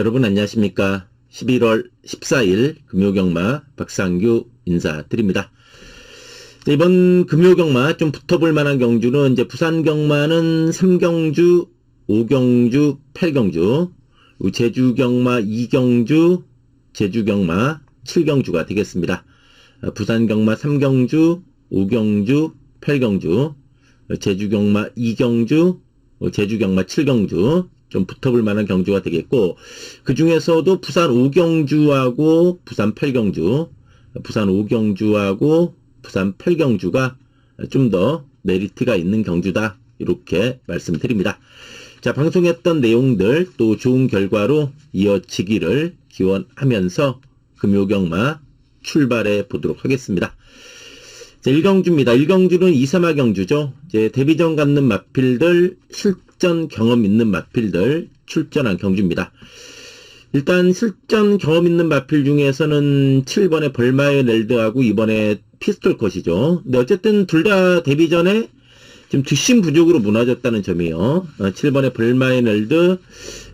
여러분 안녕하십니까. 11월 14일 금요경마 박상규 인사드립니다. 자, 이번 금요경마 좀 붙어볼 만한 경주는 이제 부산경마는 3경주, 5경주, 8경주, 제주경마 2경주, 제주경마 7경주가 되겠습니다. 아, 부산경마 3경주, 5경주, 8경주, 제주경마 2경주, 제주경마 7경주 좀 붙어볼 만한 경주가 되겠고 그 중에서도 부산 5경주하고 부산 8경주, 부산 5경주하고 부산 8경주가 좀 더 메리트가 있는 경주다 이렇게 말씀드립니다. 자 방송했던 내용들 또 좋은 결과로 이어지기를 기원하면서 금요경마 출발해 보도록 하겠습니다. 자, 1경주입니다. 1경주는 2, 3화 경주죠. 이제 데뷔전 갖는 마필들, 실 전 경험 있는 마필들 출전한 경주입니다. 일단 실전 경험 있는 마필 중에서는 7번의 벌마의 렐드하고 이번에 피스톨 컷이죠. 근데 어쨌든 둘 다 데뷔 전에 지금 뒷심 부족으로 무너졌다는 점이에요. 어, 7번의 벌마의 렐드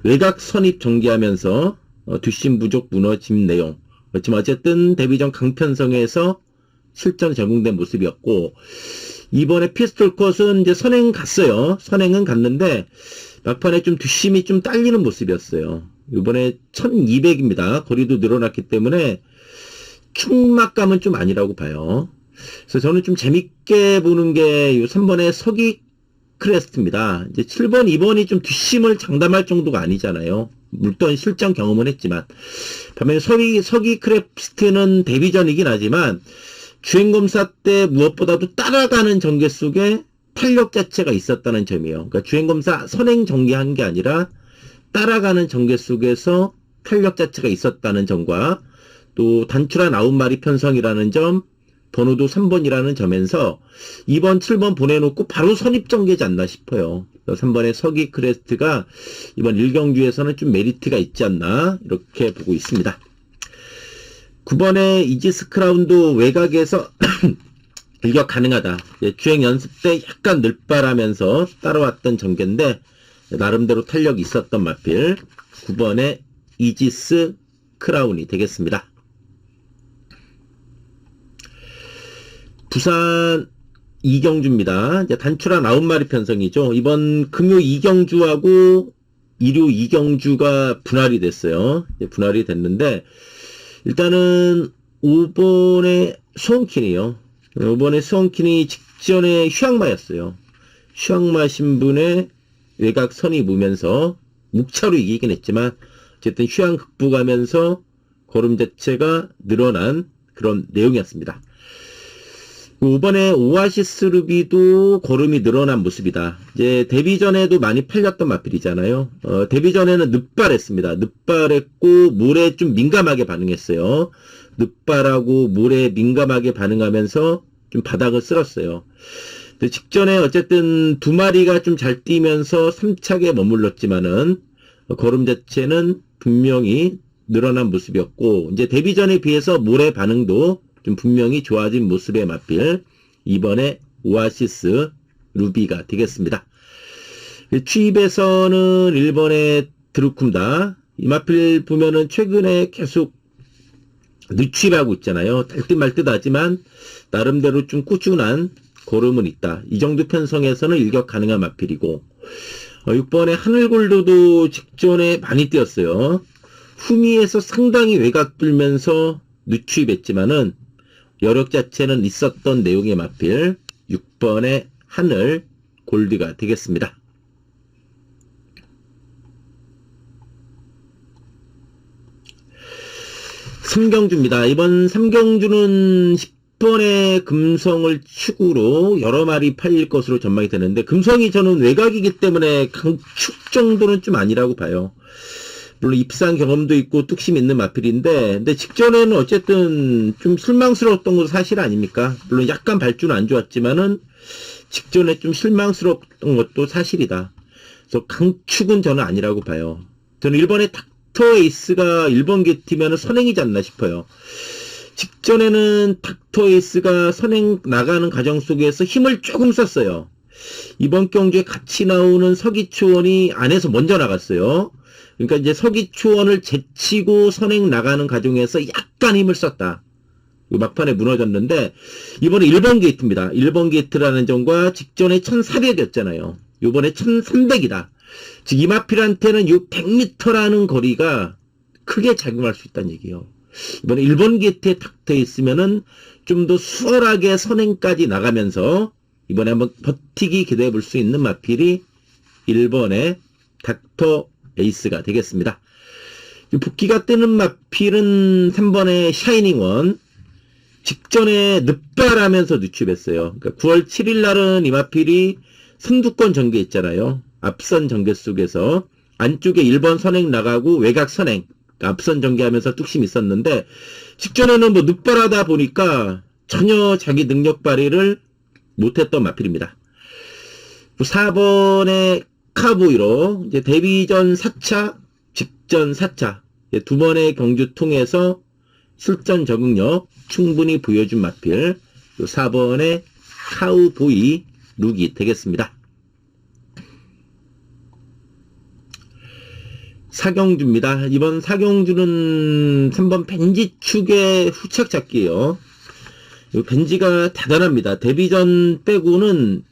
외곽 선입 전개하면서 어, 뒷심 부족 무너짐 내용. 그렇지만 어쨌든 데뷔 전 강편성에서 실전 적용된 모습이었고 이번에 피스톨 컷은 이제 선행 갔어요. 선행은 갔는데 막판에 좀 뒷심이 좀 딸리는 모습이었어요. 이번에 1200입니다. 거리도 늘어났기 때문에 충막감은 좀 아니라고 봐요. 그래서 저는 좀 재밌게 보는 게요 3번의 서기 크레스트입니다. 이제 7번, 2번이 좀 뒷심을 장담할 정도가 아니잖아요. 물론 실전 경험은 했지만. 반면에 서기, 서기 크레스트는 데뷔전이긴 하지만 주행검사 때 무엇보다도 따라가는 전개 속에 탄력 자체가 있었다는 점이에요. 그러니까 주행검사 선행 전개한 게 아니라 따라가는 전개 속에서 탄력 자체가 있었다는 점과 또 단출한 아홉 마리 편성이라는 점, 번호도 3번이라는 점에서 2번, 7번 보내놓고 바로 선입 전개지 않나 싶어요. 3번의 서기 크레스트가 이번 1경주에서는 좀 메리트가 있지 않나 이렇게 보고 있습니다. 9번의 이지스 크라운도 외곽에서 일격 가능하다. 예, 주행 연습 때 약간 늘바라면서 따라왔던 전개인데 나름대로 탄력이 있었던 마필 9번의 이지스 크라운이 되겠습니다. 부산 이경주입니다. 이제 단출한 9마리 편성이죠. 이번 금요 이경주하고 일요 이경주가 분할이 됐어요. 분할이 됐는데 일단은 5번의 수원킨이요. 5번의 수원킨이 직전에 휴양마였어요. 휴양마 신분의 외곽 선이 무면서 묵차로 이기긴 했지만 어쨌든 휴양 극복하면서 걸음 자체가 늘어난 그런 내용이었습니다. 5번에 오아시스 루비도 걸음이 늘어난 모습이다. 이제 데뷔 전에도 많이 팔렸던 마필이잖아요. 어, 데뷔 전에는 늑발했습니다. 늑발했고 물에 좀 민감하게 반응했어요. 늑발하고 물에 민감하게 반응하면서 좀 바닥을 쓸었어요. 직전에 어쨌든 두 마리가 좀 잘 뛰면서 3착에 머물렀지만은 걸음 자체는 분명히 늘어난 모습이었고 이제 데뷔 전에 비해서 물의 반응도 좀 분명히 좋아진 모습의 마필 이번에 오아시스 루비가 되겠습니다. 취입에서는 일본의 드루쿰다 이 마필 보면은 최근에 계속 늦취입하고 있잖아요. 달듯 말듯 하지만 나름대로 좀 꾸준한 고름은 있다. 이 정도 편성에서는 일격 가능한 마필이고 어, 6번의 하늘골드도 직전에 많이 뛰었어요. 후미에서 상당히 외곽 들면서 늦취입했지만은 여력 자체는 있었던 내용의 마필 6번의 하늘 골드가 되겠습니다. 삼경주입니다. 이번 삼경주는 10번의 금성을 축으로 여러 마리 팔릴 것으로 전망이 되는데 금성이 저는 외곽이기 때문에 강축 정도는 좀 아니라고 봐요. 물론 입산 경험도 있고 뚝심 있는 마필인데 근데 직전에는 어쨌든 좀 실망스러웠던 것도 사실 아닙니까? 물론 약간 발주는 안 좋았지만은 직전에 좀 실망스러웠던 것도 사실이다. 그래서 강축은 저는 아니라고 봐요. 저는 1번의 닥터 에이스가 1번 게티면 선행이지 않나 싶어요. 직전에는 닥터 에이스가 선행 나가는 과정 속에서 힘을 조금 썼어요. 이번 경주에 같이 나오는 서기초원이 안에서 먼저 나갔어요. 그러니까 이제 서기초원을 제치고 선행 나가는 과정에서 약간 힘을 썼다. 그 막판에 무너졌는데 이번에 1번 게이트입니다. 1번 게이트라는 점과 직전에 1400이었잖아요. 이번에 1300이다. 즉 이마필한테는 이 100m라는 거리가 크게 작용할 수 있다는 얘기예요. 이번에 1번 게이트에 탁돼 있으면은 좀 더 수월하게 선행까지 나가면서 이번에 한번 버티기 기대해 볼 수 있는 마필이 1번의 닥터 에이스가 되겠습니다. 이 붓기가 뜨는 마필은 3번의 샤이닝원 직전에 늑발하면서 누출했어요. 그러니까 9월 7일 날은 이 마필이 선두권 전개 있잖아요. 앞선 전개 속에서 안쪽에 1번 선행 나가고 외곽 선행 그러니까 앞선 전개하면서 뚝심 있었는데 직전에는 뭐 늑발하다 보니까 전혀 자기 능력 발휘를 못했던 마필입니다. 4번의 카보이로 이제 데뷔전 4차, 직전 4차 두 번의 경주 통해서 실전 적응력 충분히 보여준 마필 4번의 카우보이 룩이 되겠습니다. 사경주입니다. 이번 사경주는 3번 벤지 축의 후착 잡기예요. 이 벤지가 대단합니다. 데뷔전 빼고는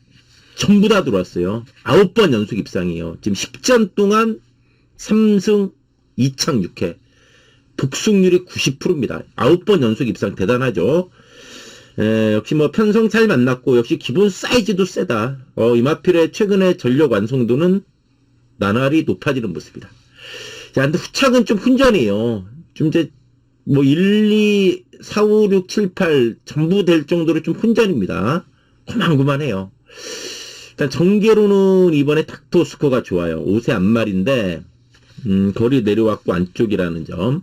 전부 다 들어왔어요. 9번 연속 입상이에요. 지금 10전 동안 3승 2창 6회. 복승률이 90%입니다. 9번 연속 입상 대단하죠. 에, 역시 뭐 편성 잘 만났고 역시 기본 사이즈도 세다. 어, 이마필의 최근의 전력 완성도는 나날이 높아지는 모습이다. 자, 근데 후착은 좀 훈전이에요. 좀 이제 뭐 1, 2, 4, 5, 6, 7, 8 전부 될 정도로 좀 훈전입니다. 고만고만해요. 일단 전개로는 이번에 닥터 스코어가 좋아요. 5세 안말인데 음, 거리 내려왔고 안쪽이라는 점.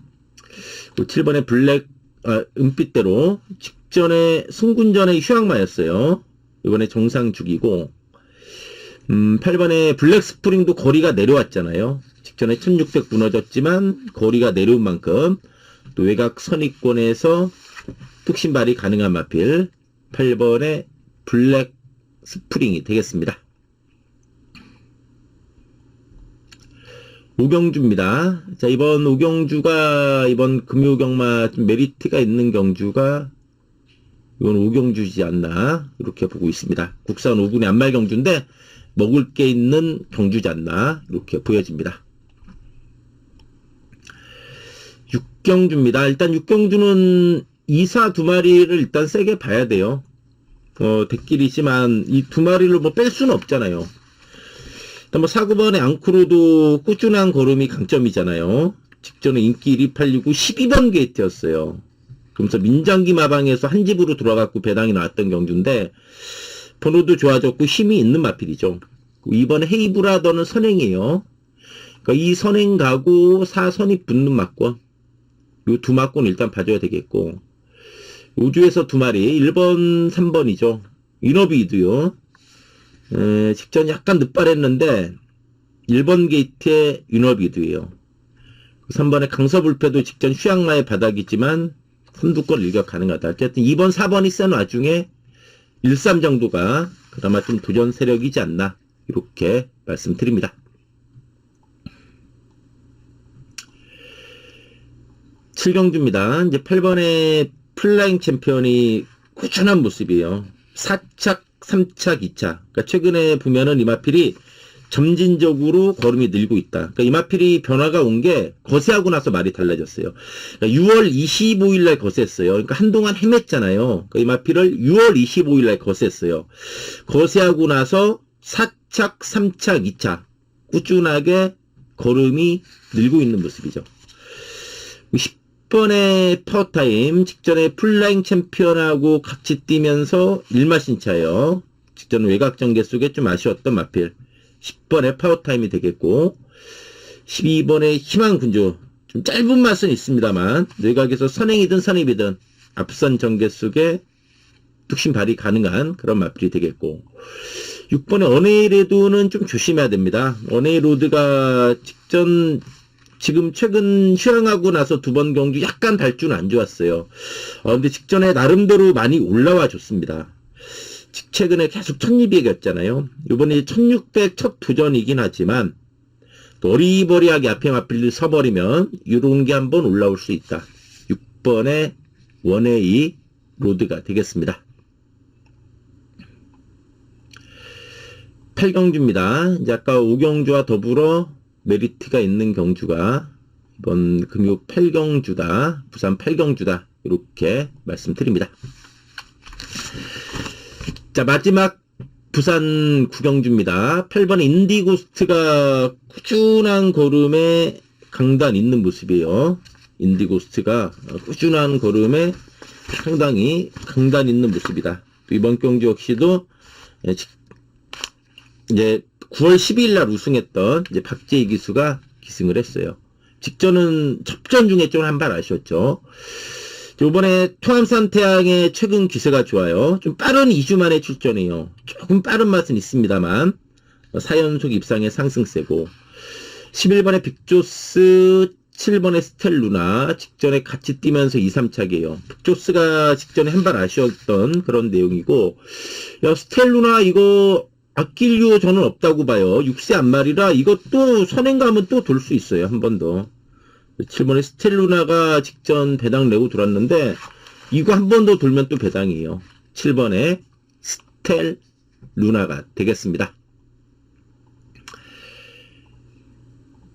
7번에 블랙 아, 은빛대로 직전에 승군전의 휴양마였어요. 이번에 정상 죽이고 음, 8번에 블랙 스프링도 거리가 내려왔잖아요. 직전에 1600 무너졌지만 거리가 내려온 만큼 또 외곽 선입권에서 뚝심발이 가능한 마필 8번에 블랙 스프링이 되겠습니다. 오경주입니다. 자, 이번 오경주가, 이번 금요경마 좀 메리트가 있는 경주가, 이건 오경주지 않나, 이렇게 보고 있습니다. 국산 5군의 안말경주인데, 먹을 게 있는 경주지 않나, 이렇게 보여집니다. 육경주입니다. 일단 육경주는 2사 두 마리를 일단 세게 봐야 돼요. 어, 대길이지만, 이 두 마리를 뭐 뺄 수는 없잖아요. 뭐 4구번의 앙크로도 꾸준한 걸음이 강점이잖아요. 직전에 인기 1위 팔리고 12번 게이트였어요. 그러면서 민장기 마방에서 한 집으로 들어갔고 배당이 나왔던 경주인데 번호도 좋아졌고 힘이 있는 마필이죠. 이번에 헤이브라더는 선행이에요. 그러니까 이 선행 가고 4선이 붙는 막권. 요 두 막권 일단 봐줘야 되겠고 우주에서 두 마리 1번 3번이죠. 이너비도요. 에, 직전 약간 늦발했는데 1번 게이트의 윤업이드예요. 3번의 강서불패도 직전 휴양마의 바닥이지만 선두권 일격 가능하다. 어쨌든 2번, 4번이 센 와중에 1, 3 정도가 그나마 좀 도전 세력이지 않나 이렇게 말씀드립니다. 7경주입니다. 이제 8번의 플라잉 챔피언이 꾸준한 모습이에요. 4착 3차, 2차. 그러니까 최근에 보면은 이마필이 점진적으로 걸음이 늘고 있다. 그러니까 이마필이 변화가 온 게 거세하고 나서 말이 달라졌어요. 그러니까 6월 25일 날 거세했어요. 그러니까 한동안 헤맸잖아요. 그러니까 이마필을 6월 25일 날 거세했어요. 거세하고 나서 4착, 3착, 2차. 꾸준하게 걸음이 늘고 있는 모습이죠. 10번의 파워타임 직전에 플라잉 챔피언하고 같이 뛰면서 일마신 차예요. 직전 외곽 전개 속에 좀 아쉬웠던 마필. 10번의 파워타임이 되겠고 12번의 희망 군주 좀 짧은 맛은 있습니다만 외곽에서 선행이든 선입이든 앞선 전개 속에 뚝심 발휘 가능한 그런 마필이 되겠고 6번의 어네이레드는 좀 조심해야 됩니다. 어네이로드가 직전 지금 최근 휴양하고 나서 두 번 경주 약간 발주는 안 좋았어요. 어, 근데 직전에 나름대로 많이 올라와 줬습니다. 최근에 계속 1200이었잖아요. 이번에 1600 첫 도전이긴 하지만 또 어리버리하게 앞에 마필을 서버리면 이런 게 한번 올라올 수 있다. 6번의 원웨이 로드가 되겠습니다. 8경주입니다. 이제 아까 5경주와 더불어 메리트가 있는 경주가 이번 금요 8경주다. 부산 8경주다. 이렇게 말씀드립니다. 자, 마지막 부산 구경주입니다. 8번 인디고스트가 꾸준한 걸음에 강단 있는 모습이에요. 인디고스트가 꾸준한 걸음에 상당히 강단 있는 모습이다. 또 이번 경주 역시도 예, 직- 이제 9월 12일 날 우승했던 이제 박재희 기수가 기승을 했어요. 직전은 접전 중에 좀 한 발 아쉬웠죠. 요번에 토암산 태양의 최근 기세가 좋아요. 좀 빠른 2주 만에 출전해요. 조금 빠른 맛은 있습니다만 4연속 입상의 상승세고 11번의 빅조스 7번의 스텔루나 직전에 같이 뛰면서 2, 3차게요. 빅조스가 직전에 한 발 아쉬웠던 그런 내용이고 야 스텔루나 이거 아낄 이유 저는 없다고 봐요. 6세 안말이라 이것도 선행 가면 또돌 수 있어요. 한 번 더. 7번에 스텔루나가 직전 배당 내고 돌았는데 이거 한 번 더 돌면 또 배당이에요. 7번에 스텔루나가 되겠습니다.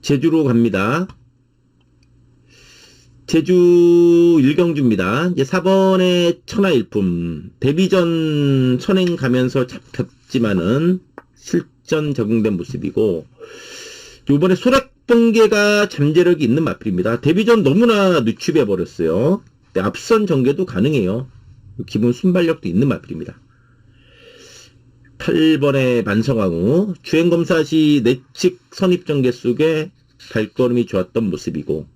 제주로 갑니다. 제주 일경주입니다. 이제 4번에 천하일품 데뷔전 선행 가면서 잡혔지만은 실전 적응된 모습이고 요번에 소락번개가 잠재력이 있는 마필입니다. 데뷔전 너무나 누축해 버렸어요. 앞선 전개도 가능해요. 기본 순발력도 있는 마필입니다. 8번의 만성왕후 주행검사 시 내측 선입 전개 속에 발걸음이 좋았던 모습이고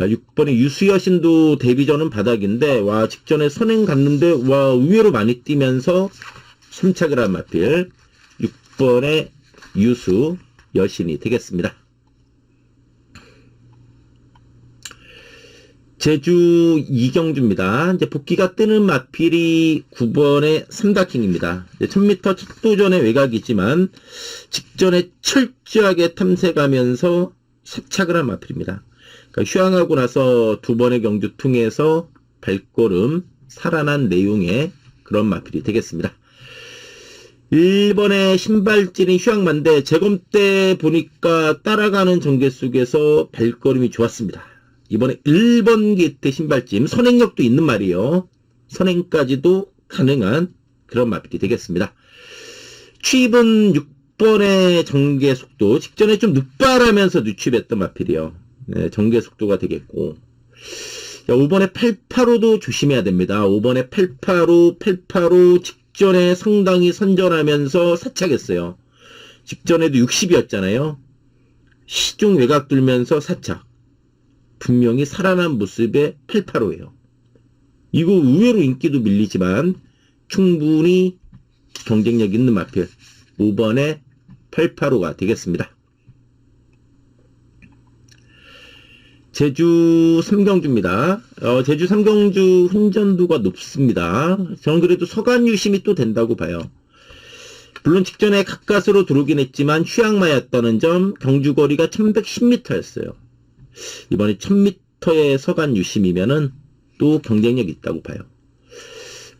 야, 6번의 유수여신도 데뷔전은 바닥인데 와 직전에 선행 갔는데 와 의외로 많이 뛰면서 한 마필 6번의 유수 여신이 되겠습니다. 제주 이경주입니다. 이제 복귀가 뜨는 마필이 9번의 삼다킹입니다. 1000m 첫 도전의 외곽이지만 직전에 철저하게 탐색하면서 세착을 한 마필입니다. 그러니까 휴양하고 나서 두 번의 경주 통해서 발걸음 살아난 내용의 그런 마필이 되겠습니다. 1번의 신발찌는 휴양만데 재검 때 보니까 따라가는 전개 속에서 발걸음이 좋았습니다. 이번에 1번 게이트 신발찜 선행력도 있는 말이에요. 선행까지도 가능한 그런 마필이 되겠습니다. 취입은 6번의 전개 속도 직전에 좀 늦바라면서 늦취했던 마필이요. 네, 전개 속도가 되겠고 자, 5번에 885도 조심해야 됩니다. 5번에 885, 885 직전에 상당히 선전하면서 사착했어요. 직전에도 60이었잖아요. 시중 외곽 들면서 사착. 분명히 살아난 모습의 885예요. 이거 의외로 인기도 밀리지만 충분히 경쟁력 있는 마필 5번의 885가 되겠습니다. 제주 삼경주입니다. 어, 제주 삼경주 혼전도가 높습니다. 저는 그래도 서간 유심이 또 된다고 봐요. 물론 직전에 가까스로 들어오긴 했지만 휴양마였다는 점 경주거리가 1110m였어요. 이번에 1000m의 서간 유심이면은 또 경쟁력 있다고 봐요.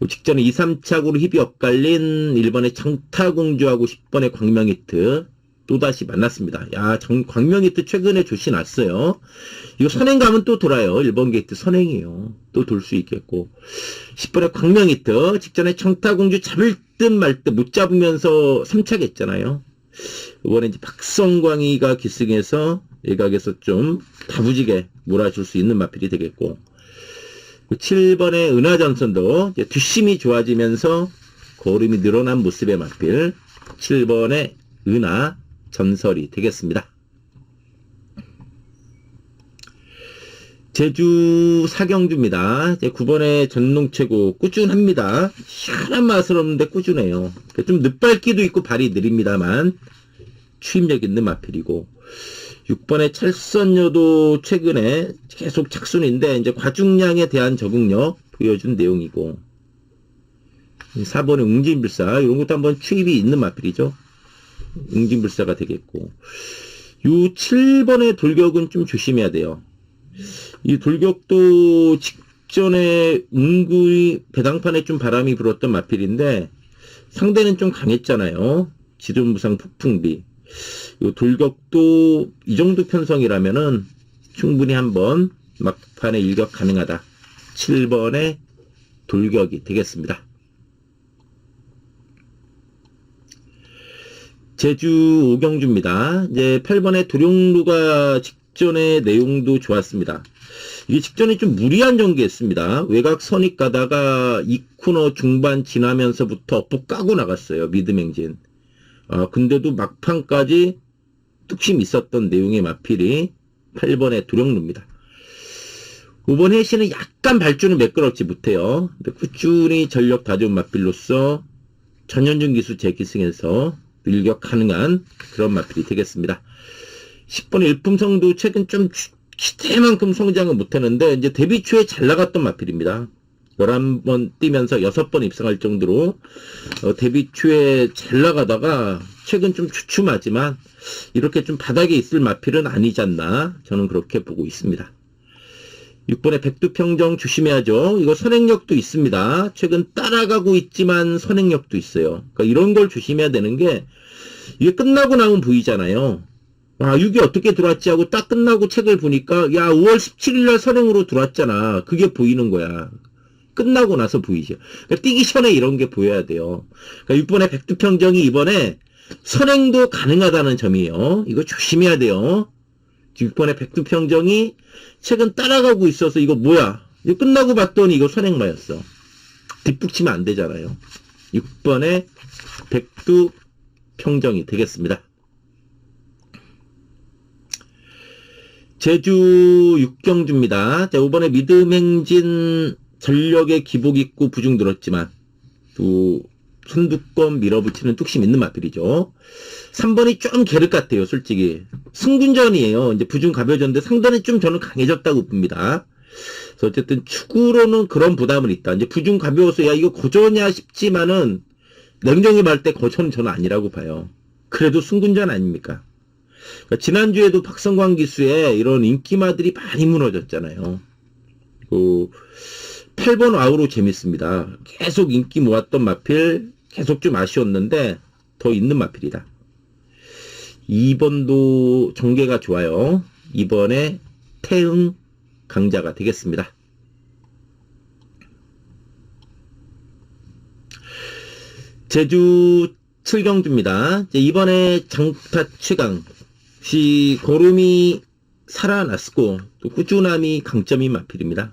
직전에 2, 3착으로 힙이 엇갈린 1번의 장타공주하고 10번의 광명히트 또다시 만났습니다. 야, 정, 광명히트 최근에 조시 났어요. 이거 선행 가면 또 돌아요. 1번 게이트 선행이에요. 또 돌 수 있겠고. 10번의 광명히트 직전에 청타공주 잡을 듯 말 듯 못 잡으면서 3착 했잖아요. 이번에 이제 박성광이가 기승해서 일각에서 좀 다부지게 몰아줄 수 있는 마필이 되겠고 7번의 은하전선도 이제 뒷심이 좋아지면서 걸음이 늘어난 모습의 마필 7번의 은하 전설이 되겠습니다. 제주 사경주입니다. 이제 9번의 전농 최고 꾸준합니다. 희한한 맛은 없는데 꾸준해요. 좀 늦발기도 있고 발이 느립니다만 추임력 있는 마필이고 6번의 찰선여도 최근에 계속 착순인데 이제 과중량에 대한 적응력 보여준 내용이고 4번의 웅진불사 이런 것도 한번 추입이 있는 마필이죠. 웅진불사가 되겠고 요 7번의 돌격은 좀 조심해야 돼요. 이 돌격도 직전에 은근히 배당판에 좀 바람이 불었던 마필인데 상대는 좀 강했잖아요. 지존무상 폭풍비. 요 돌격도 이 정도 편성이라면은 충분히 한번 막판에 일격 가능하다. 7번의 돌격이 되겠습니다. 제주 오경주입니다. 이제 8번의 도룡루가 직전의 내용도 좋았습니다. 이게 직전에 좀 무리한 전개했습니다. 외곽 선입 가다가 2코너 중반 지나면서부터 엎어 까고 나갔어요. 미드맹진. 아, 근데도 막판까지 뚝심 있었던 내용의 마필이 8번의 도룡루입니다. 5번 해시는 약간 발주는 매끄럽지 못해요. 근데 꾸준히 전력 다져온 마필로서 전현중 기수 재기승에서 일격 가능한 그런 마필이 되겠습니다. 10번의 일품성도 최근 좀 주- 기대만큼 성장은 못했는데 이제 데뷔 초에 잘 나갔던 마필입니다. 11번 뛰면서 6번 입상할 정도로 어, 데뷔 초에 잘 나가다가 최근 좀 주춤하지만 이렇게 좀 바닥에 있을 마필은 아니지 않나 저는 그렇게 보고 있습니다. 6번의 백두평정 조심해야죠. 이거 선행력도 있습니다. 최근 따라가고 있지만 선행력도 있어요. 그러니까 이런 걸 조심해야 되는 게 이게 끝나고 나면 보이잖아요. 아, 6이 어떻게 들어왔지 하고 딱 끝나고 책을 보니까 야, 5월 17일 날 선행으로 들어왔잖아. 그게 보이는 거야. 끝나고 나서 보이죠. 그러니까 뛰기 전에 이런 게 보여야 돼요. 그러니까 6번의 백두평정이 이번에 선행도 가능하다는 점이에요. 이거 조심해야 돼요. 6번의 백두평정이 최근 따라가고 있어서 이거 뭐야? 이거 끝나고 봤더니 이거 선행마였어. 뒷북치면 안 되잖아요. 6번의 백두평정이 되겠습니다. 제주 육경주입니다. 자, 이번에 믿음행진 전력의 기복 있고 부중 들었지만 또 선두권 밀어붙이는 뚝심 있는 마필이죠. 3번이 좀 계륵 같아요, 솔직히. 승군전이에요. 이제 부중 가벼워졌는데 상단이 좀 저는 강해졌다고 봅니다. 그래서 어쨌든 축구로는 그런 부담은 있다. 이제 부중 가벼워서 야, 이거 거저냐 싶지만은 냉정히 말할 때 거저는 저는 아니라고 봐요. 그래도 승군전 아닙니까? 그러니까 지난주에도 박성광 기수의 이런 인기마들이 많이 무너졌잖아요. 그 8번 아우로 재밌습니다. 계속 인기 모았던 마필 계속 좀 아쉬웠는데 더 있는 마필이다. 2번도 전개가 좋아요. 2번에 태응 강자가 되겠습니다. 제주 칠경주입니다. 이제 이번에 장타 최강 시 고름이 살아났고 또 꾸준함이 강점인 마필입니다.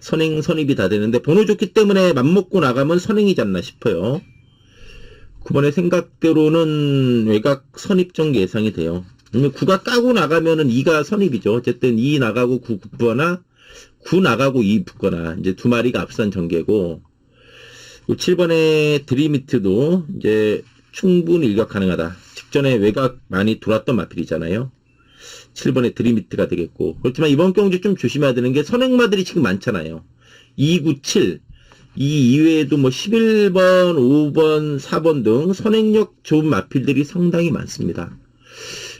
선행 선입이 다 되는데 번호 좋기 때문에 맘먹고 나가면 선행이지 않나 싶어요. 9번의 생각대로는 외곽 선입 정도 예상이 돼요. 그러면 9가 까고 나가면은 2가 선입이죠. 어쨌든 2 나가고 9 붙거나 9 나가고 2 붙거나 이제 두 마리가 앞선 전개고 7번의 드리미트도 이제 충분히 일각 가능하다. 직전에 외곽 많이 돌았던 마필이잖아요. 7번의 드리미트가 되겠고. 그렇지만 이번 경주 좀 조심해야 되는 게 선행마들이 지금 많잖아요. 2, 9, 7. 이 이외에도 뭐 11번, 5번, 4번 등 선행력 좋은 마필들이 상당히 많습니다.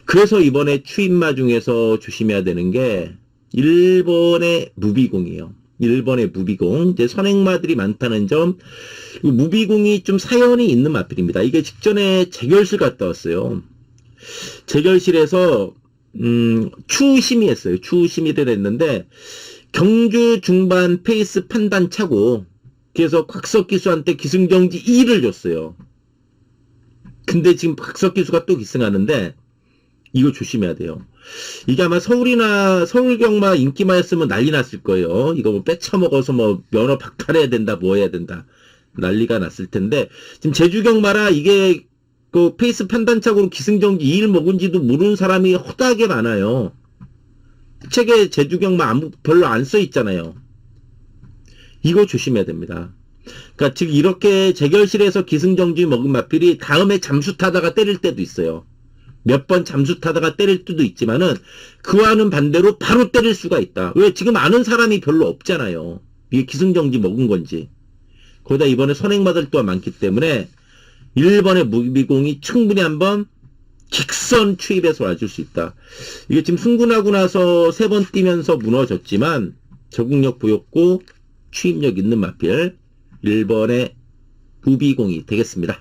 그래서 이번에 추임마 중에서 조심해야 되는 게 1번의 무비공이에요. 1번의 무비공. 이제 선행마들이 많다는 점. 이 무비공이 좀 사연이 있는 마필입니다. 이게 직전에 재결실 갔다 왔어요. 재결실에서 음, 추심이 했어요. 추심이를 했는데 경주 중반 페이스 판단 차고 그래서 곽석 기수한테 기승정지 2를 줬어요. 근데 지금 곽석 기수가 또 기승하는데 이거 조심해야 돼요. 이게 아마 서울이나 서울경마 인기마였으면 난리 났을 거예요. 이거 뭐 빼쳐먹어서 뭐 면허 박탈해야 된다, 뭐 해야 된다. 난리가 났을 텐데 지금 제주경마라 이게 그 페이스 판단착으로 기승전기 2일 먹은지도 모르는 사람이 허다하게 많아요. 책에 제주경마 아무 별로 안 써 있잖아요. 이거 조심해야 됩니다. 그러니까 즉 이렇게 재결실에서 기승정지 먹은 마필이 다음에 잠수 타다가 때릴 때도 있어요. 몇 번 잠수 타다가 때릴 때도 있지만은 그와는 반대로 바로 때릴 수가 있다. 왜 지금 아는 사람이 별로 없잖아요. 이게 기승정지 먹은 건지. 거기다 이번에 선행마들 또한 많기 때문에 1번의 무비공이 충분히 한번 직선 추입해서 와줄 수 있다. 이게 지금 승군하고 나서 세 번 뛰면서 무너졌지만 적응력 보였고 추입력 있는 마필 1번의 부비공이 되겠습니다.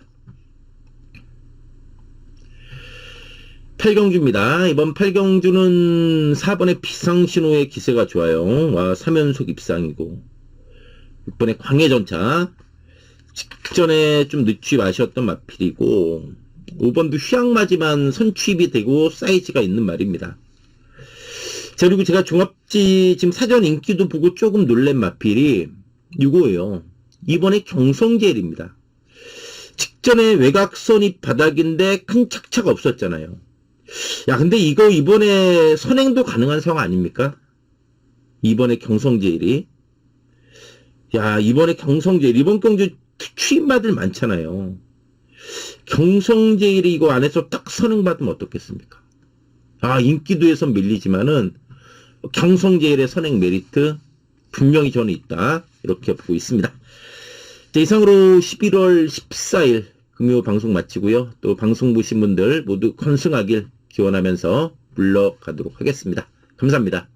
8경주입니다. 이번 8경주는 4번의 비상신호의 기세가 좋아요. 와, 3연속 입상이고 6번의 광해전차 직전에 좀 늦추입 아쉬웠던 마필이고 5번도 휘황맞이만 선취입이 되고 사이즈가 있는 말입니다. 자, 그리고 제가 종합지 지금 사전 인기도 보고 조금 놀란 마필이 이거예요. 이번에 경성제일입니다. 직전에 외곽선이 바닥인데 큰 착차가 없었잖아요. 야, 근데 이거 이번에 선행도 가능한 상황 아닙니까? 이번에 경성제일이. 야, 이번에 경성제일, 이번 경주 추임받을 많잖아요. 경성제일이 이거 안에서 딱 선행받으면 어떻겠습니까? 아, 인기도에서 밀리지만은 경성제일의 선행 메리트 분명히 저는 있다. 이렇게 보고 있습니다. 자, 이상으로 11월 14일 금요 방송 마치고요. 또 방송 보신 분들 모두 건승하길 기원하면서 물러가도록 하겠습니다. 감사합니다.